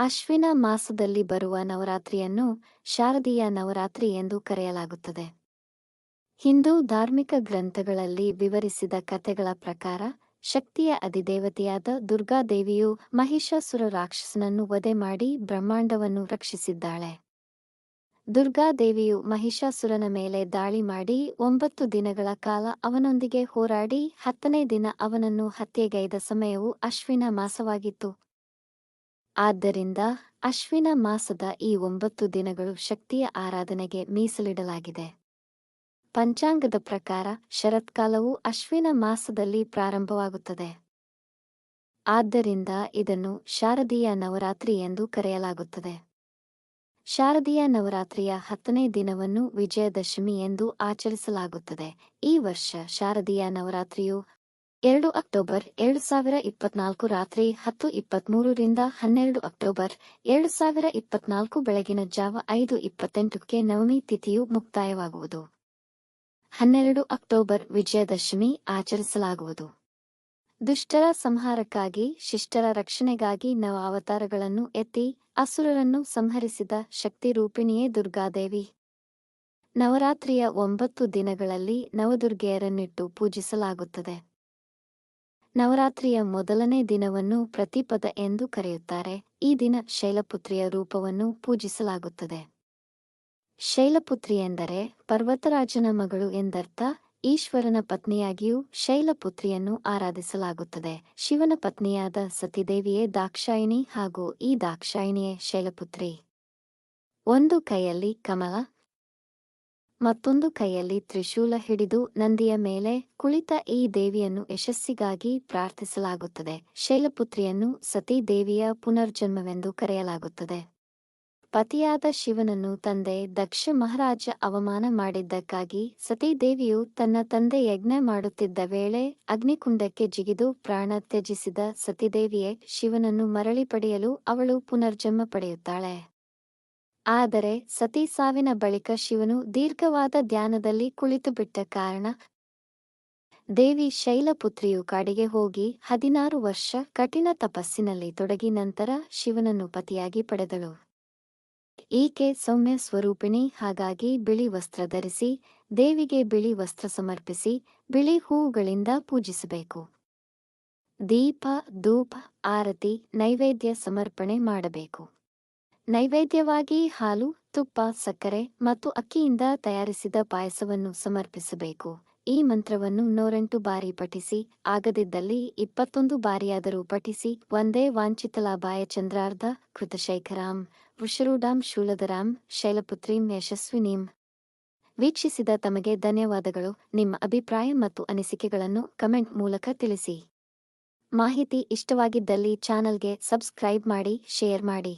ಅಶ್ವಿನ ಮಾಸದಲ್ಲಿ ಬರುವ ನವರಾತ್ರಿಯನ್ನು ಶಾರದೀಯ ನವರಾತ್ರಿ ಎಂದು ಕರೆಯಲಾಗುತ್ತದೆ. ಹಿಂದೂ ಧಾರ್ಮಿಕ ಗ್ರಂಥಗಳಲ್ಲಿ ವಿವರಿಸಿದ ಕಥೆಗಳ ಪ್ರಕಾರ, ಶಕ್ತಿಯ ಅಧಿದೇವತೆಯಾದ ದುರ್ಗಾದೇವಿಯು ಮಹಿಷಾಸುರ ರಾಕ್ಷಸನನ್ನು ವಧೆ ಮಾಡಿ ಬ್ರಹ್ಮಾಂಡವನ್ನು ರಕ್ಷಿಸಿದ್ದಾಳೆ. ದುರ್ಗಾದೇವಿಯು ಮಹಿಷಾಸುರನ ಮೇಲೆ ದಾಳಿ ಮಾಡಿ ಒಂಬತ್ತು ದಿನಗಳ ಕಾಲ ಅವನೊಂದಿಗೆ ಹೋರಾಡಿ ಹತ್ತನೇ ದಿನ ಅವನನ್ನು ಹತ್ಯೆಗೈದ ಸಮಯವು ಅಶ್ವಿನ ಮಾಸವಾಗಿತ್ತು. ಆದ್ದರಿಂದ ಅಶ್ವಿನ ಮಾಸದ ಈ ಒಂಬತ್ತು ದಿನಗಳು ಶಕ್ತಿಯ ಆರಾಧನೆಗೆ ಮೀಸಲಿಡಲಾಗಿದೆ. ಪಂಚಾಂಗದ ಪ್ರಕಾರ ಶರತ್ಕಾಲವು ಅಶ್ವಿನ ಮಾಸದಲ್ಲಿ ಪ್ರಾರಂಭವಾಗುತ್ತದೆ. ಆದ್ದರಿಂದ ಇದನ್ನು ಶಾರದೀಯ ನವರಾತ್ರಿ ಎಂದು ಕರೆಯಲಾಗುತ್ತದೆ. ಶಾರದೀಯ ನವರಾತ್ರಿಯ ಹತ್ತನೇ ದಿನವನ್ನು ವಿಜಯದಶಮಿ ಎಂದು ಆಚರಿಸಲಾಗುತ್ತದೆ. ಈ ವರ್ಷ ಶಾರದೀಯ ನವರಾತ್ರಿಯು ಎರಡು ಅಕ್ಟೋಬರ್ ಎರಡು ಸಾವಿರ ಇಪ್ಪತ್ನಾಲ್ಕು ರಾತ್ರಿ ಹತ್ತು ಇಪ್ಪತ್ಮೂರರಿಂದ ಹನ್ನೆರಡು ಅಕ್ಟೋಬರ್ ಎರಡು ಸಾವಿರ ಇಪ್ಪತ್ನಾಲ್ಕು ಬೆಳಗಿನ ಜಾವ ಐದು ಇಪ್ಪತ್ತೆಂಟಕ್ಕೆ ನವಮಿ ತಿಥಿಯು ಮುಕ್ತಾಯವಾಗುವುದು. ಹನ್ನೆರಡು ಅಕ್ಟೋಬರ್ ವಿಜಯದಶಮಿ ಆಚರಿಸಲಾಗುವುದು. ದುಷ್ಟರ ಸಂಹಾರಕ್ಕಾಗಿ, ಶಿಷ್ಟರ ರಕ್ಷಣೆಗಾಗಿ ನವ ಅವತಾರಗಳನ್ನು ಎತ್ತಿ, ಅಸುರರನ್ನು ಸಂಹರಿಸಿದ ಶಕ್ತಿ ರೂಪಿಣಿಯೇ ದುರ್ಗಾದೇವಿ. ನವರಾತ್ರಿಯ ಒಂಬತ್ತು ದಿನಗಳಲ್ಲಿ ನವದುರ್ಗೆಯರನ್ನಿಟ್ಟು ಪೂಜಿಸಲಾಗುತ್ತದೆ. ನವರಾತ್ರಿಯ ಮೊದಲನೇ ದಿನವನ್ನು ಪ್ರತಿಪದ ಎಂದು ಕರೆಯುತ್ತಾರೆ. ಈ ದಿನ ಶೈಲಪುತ್ರಿಯ ರೂಪವನ್ನು ಪೂಜಿಸಲಾಗುತ್ತದೆ. ಶೈಲಪುತ್ರಿ ಎಂದರೆ ಪರ್ವತರಾಜನ ಮಗಳು ಎಂದರ್ಥ, ಈಶ್ವರನ ಪತ್ನಿಯಾಗಿಯೂ ಶೈಲಪುತ್ರಿಯನ್ನು ಆರಾಧಿಸಲಾಗುತ್ತದೆ. ಶಿವನ ಪತ್ನಿಯಾದ ಸತಿದೇವಿಯೇ ದಾಕ್ಷಾಯಿಣಿ ಹಾಗೂ ಈ ದಾಕ್ಷಾಯಿಣಿಯೇ ಶೈಲಪುತ್ರಿ. ಒಂದು ಕೈಯಲ್ಲಿ ಕಮಲ ಮತ್ತೊಂದು ಕೈಯಲ್ಲಿ ತ್ರಿಶೂಲ ಹಿಡಿದು ನಂದಿಯ ಮೇಲೆ ಕುಳಿತ ಈ ದೇವಿಯನ್ನು ಯಶಸ್ಸಿಗಾಗಿ ಪ್ರಾರ್ಥಿಸಲಾಗುತ್ತದೆ. ಶೈಲಪುತ್ರಿಯನ್ನು ಸತೀ ದೇವಿಯ ಪುನರ್ಜನ್ಮವೆಂದು ಕರೆಯಲಾಗುತ್ತದೆ. ಪತಿಯಾದ ಶಿವನನ್ನು ತಂದೆ ದಕ್ಷ ಮಹಾರಾಜ ಅವಮಾನ ಮಾಡಿದ್ದಕ್ಕಾಗಿ ಸತೀದೇವಿಯು ತನ್ನ ತಂದೆ ಯಜ್ಞ ಮಾಡುತ್ತಿದ್ದ ವೇಳೆ ಅಗ್ನಿಕುಂಡಕ್ಕೆ ಜಿಗಿದು ಪ್ರಾಣ ತ್ಯಜಿಸಿದ ಸತೀದೇವಿಯೇ ಶಿವನನ್ನು ಮರಳಿ ಪಡೆಯಲು ಅವಳು ಪುನರ್ಜನ್ಮ ಪಡೆಯುತ್ತಾಳೆ. ಆದರೆ ಸತಿ ಸಾವಿನ ಬಳಿಕ ಶಿವನು ದೀರ್ಘವಾದ ಧ್ಯಾನದಲ್ಲಿ ಕುಳಿತುಬಿಟ್ಟ ಕಾರಣ ದೇವಿ ಶೈಲಪುತ್ರಿಯು ಕಾಡಿಗೆ ಹೋಗಿ ಹದಿನಾರು ವರ್ಷ ಕಠಿಣ ತಪಸ್ಸಿನಲ್ಲಿ ತೊಡಗಿ ನಂತರ ಶಿವನನ್ನು ಪತಿಯಾಗಿ ಪಡೆದಳು. ಈಕೆ ಸೌಮ್ಯ ಸ್ವರೂಪಿಣಿ, ಹಾಗಾಗಿ ಬಿಳಿ ವಸ್ತ್ರ ಧರಿಸಿ, ದೇವಿಗೆ ಬಿಳಿ ವಸ್ತ್ರ ಸಮರ್ಪಿಸಿ, ಬಿಳಿ ಹೂವುಗಳಿಂದ ಪೂಜಿಸಬೇಕು. ದೀಪ, ಧೂಪ, ಆರತಿ, ನೈವೇದ್ಯ ಸಮರ್ಪಣೆ ಮಾಡಬೇಕು. ನೈವೇದ್ಯವಾಗಿ ಹಾಲು, ತುಪ್ಪ, ಸಕ್ಕರೆ ಮತ್ತು ಅಕ್ಕಿಯಿಂದ ತಯಾರಿಸಿದ ಪಾಯಸವನ್ನು ಸಮರ್ಪಿಸಬೇಕು. ಈ ಮಂತ್ರವನ್ನು ನೂರೆಂಟು ಬಾರಿ ಪಠಿಸಿ, ಆಗದಿದ್ದಲ್ಲಿ ಇಪ್ಪತ್ತೊಂದು ಬಾರಿಯಾದರೂ ಪಠಿಸಿ ಒಂದೇ ವಾಂಚಿತಲಾಬಾಯ ಚಂದ್ರಾರ್ಧ ಕೃತಶೇಖರಾಂ ವೃಷರೂಢಾಂ ಶೂಲಧರಾಂ ಶೈಲಪುತ್ರೀಂ ಯಶಸ್ವಿನೀಂ. ವೀಕ್ಷಿಸಿದ ತಮಗೆ ಧನ್ಯವಾದಗಳು. ನಿಮ್ಮ ಅಭಿಪ್ರಾಯ ಮತ್ತು ಅನಿಸಿಕೆಗಳನ್ನು ಕಮೆಂಟ್ ಮೂಲಕ ತಿಳಿಸಿ. ಮಾಹಿತಿ ಇಷ್ಟವಾಗಿದ್ದಲ್ಲಿ ಚಾನಲ್ಗೆ ಸಬ್ಸ್ಕ್ರೈಬ್ ಮಾಡಿ, ಶೇರ್ ಮಾಡಿ.